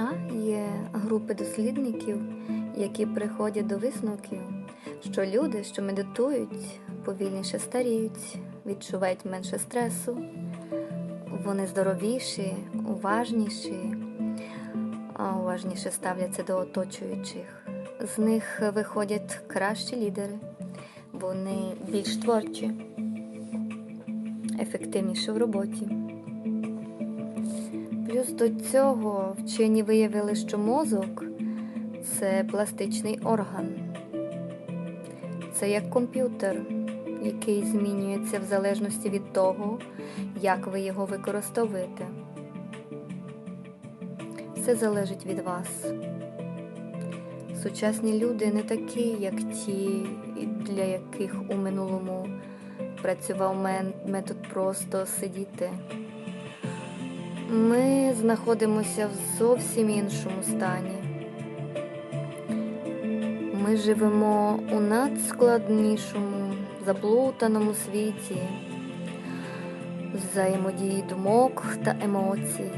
США є групи дослідників, які приходять до висновків, що люди, що медитують, повільніше старіють, відчувають менше стресу, вони здоровіші, уважніші, уважніше ставляться до оточуючих. З них виходять кращі лідери, вони більш творчі, ефективніші в роботі. Плюс до цього вчені виявили, що мозок це пластичний орган. Це як комп'ютер, який змінюється в залежності від того, як ви його використовуєте. Все залежить від вас. Сучасні люди не такі, як ті, для яких у минулому працював метод просто сидіти. Ми знаходимося в зовсім іншому стані. Ми живемо у надскладнішому, заплутаному світі взаємодії думок та емоцій.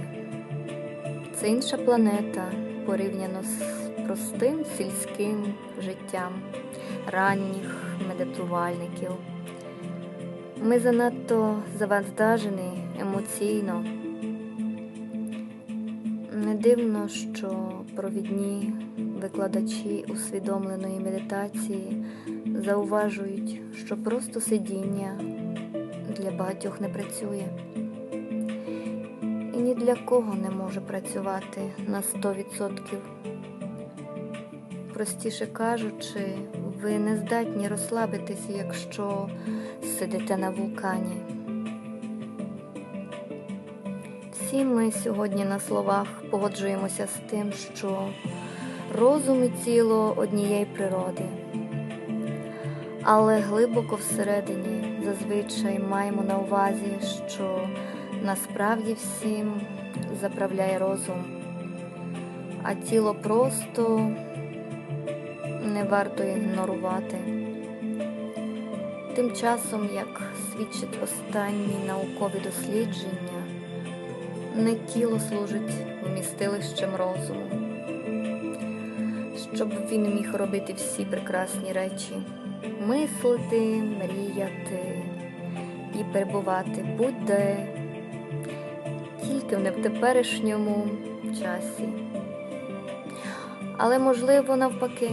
Це інша планета порівняно з простим сільським життям ранніх медитувальників. Ми занадто завантажені емоційно. Дивно, що провідні викладачі усвідомленої медитації зауважують, що просто сидіння для багатьох не працює і ні для кого не може працювати на 100%. Простіше кажучи, ви не здатні розслабитися, якщо сидите на вулкані. Всі ми сьогодні на словах погоджуємося з тим, що розум і тіло однієї природи. Але глибоко всередині зазвичай маємо на увазі, що насправді всім заправляє розум, а тіло просто не варто ігнорувати. Тим часом, як свідчать останні наукові дослідження, не тіло служить вмістилищем розуму, щоб він міг робити всі прекрасні речі, мислити, мріяти і перебувати будь-де, тільки в теперішньому часі. Але можливо навпаки.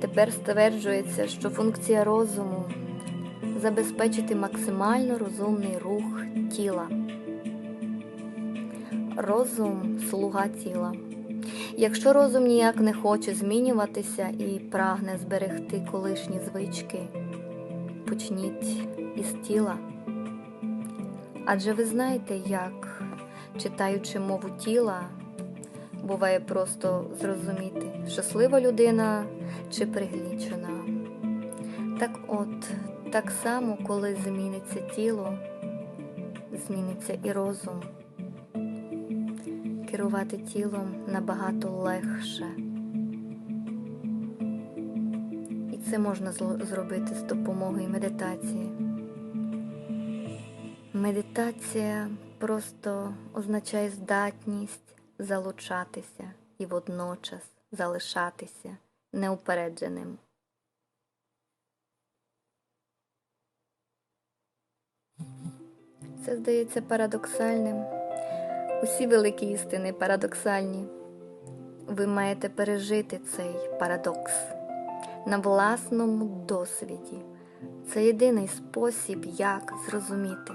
Тепер стверджується, що функція розуму забезпечити максимально розумний рух тіла. Розум слуга тіла. Якщо розум ніяк не хоче змінюватися і прагне зберегти колишні звички, почніть із тіла. Адже ви знаєте, як, читаючи мову тіла, буває просто зрозуміти, щаслива людина чи пригнічена. Так от, так само, коли зміниться тіло, зміниться і розум. Керувати тілом набагато легше. І це можна зробити з допомогою медитації. Медитація просто означає здатність залучатися і водночас залишатися неупередженим. Це здається парадоксальним. Усі великі істини парадоксальні. Ви маєте пережити цей парадокс на власному досвіді. Це єдиний спосіб, як зрозуміти.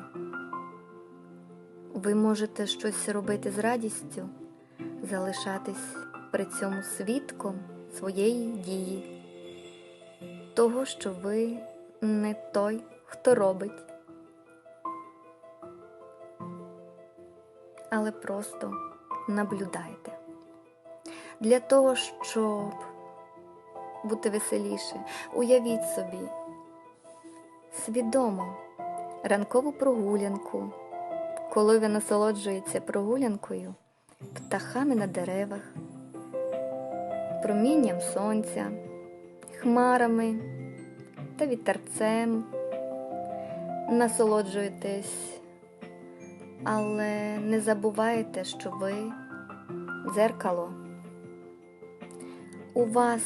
Ви можете щось робити з радістю, залишатись при цьому свідком своєї дії, того, що ви не той, хто робить, але просто наблюдаєте. Для того, щоб бути веселіше, уявіть собі свідомо ранкову прогулянку, коли ви насолоджуєтеся прогулянкою, птахами на деревах, промінням сонця, хмарами та вітерцем, насолоджуєтесь але не забувайте, що ви дзеркало. У вас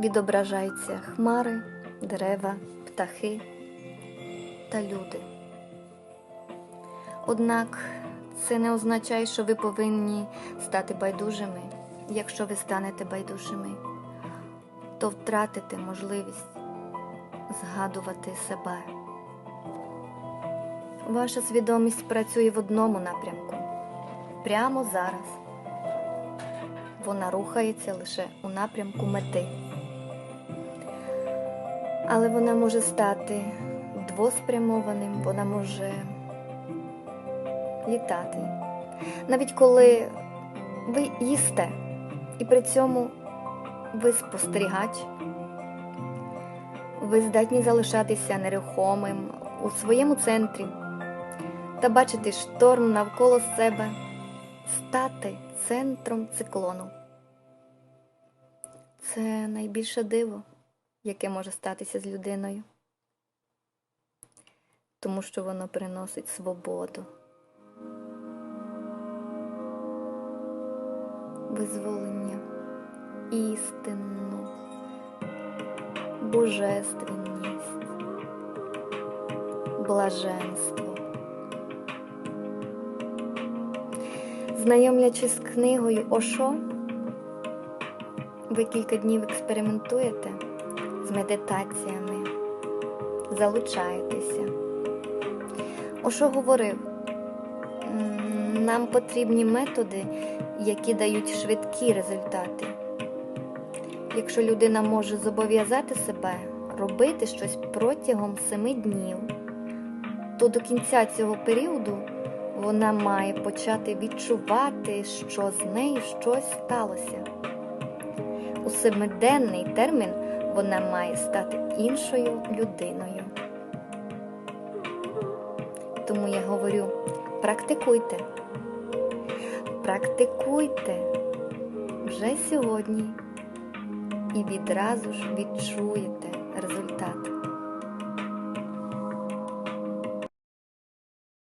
відображаються хмари, дерева, птахи та люди. Однак це не означає, що ви повинні стати байдужими. Якщо ви станете байдужими, то втратите можливість згадувати себе. Ваша свідомість працює в одному напрямку. Прямо зараз. Вона рухається лише у напрямку мети. Але вона може стати двоспрямованим, вона може літати. Навіть коли ви їсте, і при цьому ви спостерігач, ви здатні залишатися нерухомим у своєму центрі та бачити шторм навколо себе, стати центром циклону. Це найбільше диво, яке може статися з людиною, тому що воно приносить свободу, визволення, істину, божественність, блаженство. Знайомлячись з книгою Ошо, ви кілька днів експериментуєте з медитаціями, залучаєтеся. Ошо говорив, нам потрібні методи, які дають швидкі результати. Якщо людина може зобов'язати себе робити щось протягом семи днів, то до кінця цього періоду вона має почати відчувати, що з нею щось сталося. У семиденний термін вона має стати іншою людиною. Тому я говорю: практикуйте, практикуйте вже сьогодні і відразу ж відчуєте результат.